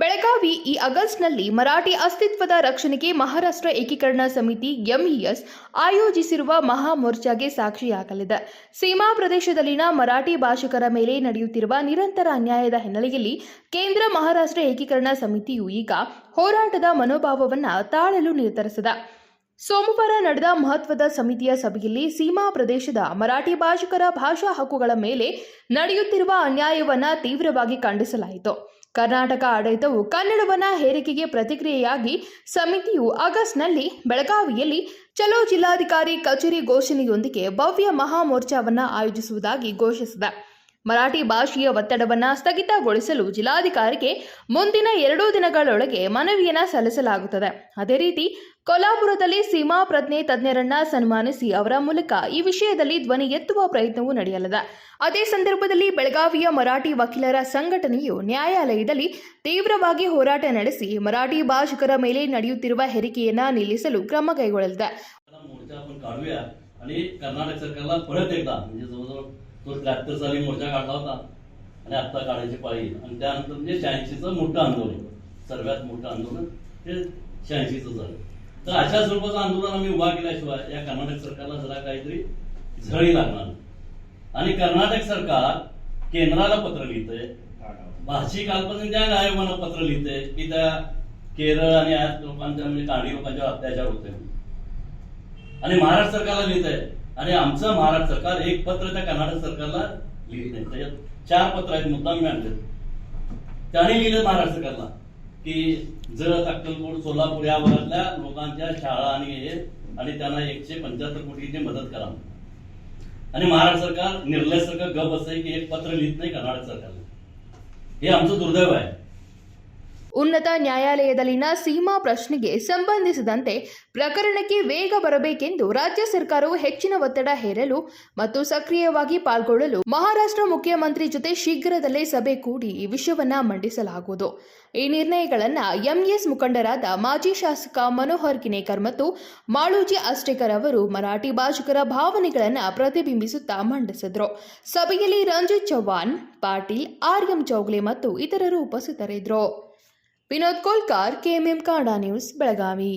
ಬೆಳಗಾವಿ ಈ ಆಗಸ್ಟ್ನಲ್ಲಿ ಮರಾಠಿ ಅಸ್ತಿತ್ವದ ರಕ್ಷಣೆಗೆ ಮಹಾರಾಷ್ಟ್ರ ಏಕೀಕರಣ ಸಮಿತಿ ಎಂಇಎಸ್ ಆಯೋಜಿಸಿರುವ ಮಹಾಮೋರ್ಚಾಗೆ ಸಾಕ್ಷಿಯಾಗಲಿದೆ. ಸೀಮಾ ಪ್ರದೇಶದಲ್ಲಿನ ಮರಾಠಿ ಭಾಷಿಕರ ಮೇಲೆ ನಡೆಯುತ್ತಿರುವ ನಿರಂತರ ಅನ್ಯಾಯದ ಹಿನ್ನೆಲೆಯಲ್ಲಿ ಕೇಂದ್ರ ಮಹಾರಾಷ್ಟ್ರ ಏಕೀಕರಣ ಸಮಿತಿಯು ಈಗ ಹೋರಾಟದ ಮನೋಭಾವವನ್ನು ತಾಳಲು ನಿರ್ಧರಿಸಿದೆ. ಸೋಮವಾರ ನಡೆದ ಮಹತ್ವದ ಸಮಿತಿಯ ಸಭೆಯಲ್ಲಿ ಸೀಮಾ ಪ್ರದೇಶದ ಮರಾಠಿ ಭಾಷಿಕರ ಭಾಷಾ ಹಕ್ಕುಗಳ ಮೇಲೆ ನಡೆಯುತ್ತಿರುವ ಅನ್ಯಾಯವನ್ನು ತೀವ್ರವಾಗಿ ಖಂಡಿಸಲಾಯಿತು. ಕರ್ನಾಟಕ ಆಡಳಿತವು ಕನ್ನಡವನ ಹೇರಿಕೆಗೆ ಪ್ರತಿಕ್ರಿಯೆಯಾಗಿ ಸಮಿತಿಯು ಆಗಸ್ಟ್ನಲ್ಲಿ ಬೆಳಗಾವಿಯಲ್ಲಿ ಚಲೋ ಜಿಲ್ಲಾಧಿಕಾರಿ ಕಚೇರಿ ಘೋಷಣೆಯೊಂದಿಗೆ ಭವ್ಯ ಮಹಾಮೋರ್ಚಾವನ್ನು ಆಯೋಜಿಸುವುದಾಗಿ ಘೋಷಿಸಿದೆ. ಮರಾಠಿ ಭಾಷೆಯ ಒತ್ತಡವನ್ನು ಸ್ಥಗಿತಗೊಳಿಸಲು ಜಿಲ್ಲಾಧಿಕಾರಿಗೆ ಮುಂದಿನ ಎರಡು ದಿನಗಳೊಳಗೆ ಮನವಿಯನ್ನು ಸಲ್ಲಿಸಲಾಗುತ್ತದೆ. ಅದೇ ರೀತಿ ಕೊಲ್ಲಾಪುರದಲ್ಲಿ ಸೀಮಾ ಪ್ರಜ್ಞೆ ತಜ್ಞರನ್ನ ಸನ್ಮಾನಿಸಿ ಅವರ ಮೂಲಕ ಈ ವಿಷಯದಲ್ಲಿ ಧ್ವನಿ ಎತ್ತುವ ಪ್ರಯತ್ನವೂ ನಡೆಯಲಿದೆ. ಅದೇ ಸಂದರ್ಭದಲ್ಲಿ ಬೆಳಗಾವಿಯ ಮರಾಠಿ ವಕೀಲರ ಸಂಘಟನೆಯು ನ್ಯಾಯಾಲಯದಲ್ಲಿ ತೀವ್ರವಾಗಿ ಹೋರಾಟ ನಡೆಸಿ ಮರಾಠಿ ಭಾಷಿಕರ ಮೇಲೆ ನಡೆಯುತ್ತಿರುವ ಹೆರಿಕೆಯನ್ನ ನಿಲ್ಲಿಸಲು ಕ್ರಮ ಕೈಗೊಳ್ಳಲಿದೆ. तो त्र्याहत्तर साली मोर्चा काढला होता. आणि आता काढायची पाळी. आणि त्यानंतर म्हणजे शहाऐंशीचं मोठं आंदोलन. सर्वात मोठं आंदोलन ते शहाऐंशीचं झालं. तर अशा स्वरूपाचं आंदोलन आम्ही उभा केल्याशिवाय या कर्नाटक सरकारला जरा काहीतरी झळी लागणार. आणि कर्नाटक सरकार केंद्राला पत्र लिहितंय. भाषिक अल्पसंख्याक आयोगानं पत्र लिहिते की त्या केरळ आणि लोकांच्या म्हणजे काडी लोकांच्या अत्याचार होते आणि महाराष्ट्र सरकारला लिहित आहे आणि आमचं महाराष्ट्र सरकार एक पत्र त्या कर्नाटक सरकारला लिहिलं नाही म्हणजे त्याच्यात चार पत्र आहेत मुद्दाम मी आणले त्याने लिहिलं महाराष्ट्र सरकारला की जत अक्कलकोट सोलापूर या भागातल्या लोकांच्या शाळा आणि हे आणि त्यांना एकशे पंच्याहत्तर कोटीची मदत करा. आणि महाराष्ट्र सरकार निर्लयासारखं गप असं की एक पत्र लिहित नाही कर्नाटक सरकारला. हे आमचं दुर्दैव आहे. ಉನ್ನತ ನ್ಯಾಯಾಲಯದಲ್ಲಿನ ಸೀಮಾ ಪ್ರಶ್ನೆಗೆ ಸಂಬಂಧಿಸಿದಂತೆ ಪ್ರಕರಣಕ್ಕೆ ವೇಗ ಬರಬೇಕೆಂದು ರಾಜ್ಯ ಸರ್ಕಾರವು ಹೆಚ್ಚಿನ ಒತ್ತಡ ಹೇರಲು ಮತ್ತು ಸಕ್ರಿಯವಾಗಿ ಪಾಲ್ಗೊಳ್ಳಲು ಮಹಾರಾಷ್ಟ್ರ ಮುಖ್ಯಮಂತ್ರಿ ಜೊತೆ ಶೀಘ್ರದಲ್ಲೇ ಸಭೆ ಕೂಡಿ ಈ ವಿಷಯವನ್ನ ಮಂಡಿಸಲಾಗುವುದು. ಈ ನಿರ್ಣಯಗಳನ್ನು ಎಂಎಸ್ ಮುಖಂಡರಾದ ಮಾಜಿ ಶಾಸಕ ಮನೋಹರ್ ಕಿನೇಕರ್ ಮತ್ತು ಮಾಳೂಜಿ ಅಷ್ಟೇಕರ್ ಅವರು ಮರಾಠಿ ಭಾಷಿಕರ ಭಾವನೆಗಳನ್ನು ಪ್ರತಿಬಿಂಬಿಸುತ್ತಾ ಮಂಡಿಸಿದ್ರು. ಸಭೆಯಲ್ಲಿ ರಂಜಿತ್ ಚೌಹಾಣ್, ಪಾಟೀಲ್, ಆರ್ ಎಂ ಚೌಗ್ಲೆ ಮತ್ತು ಇತರರು ಉಪಸ್ಥಿತರಿದ್ದರು Vinod Kolkar KMM Kannada news Belagavi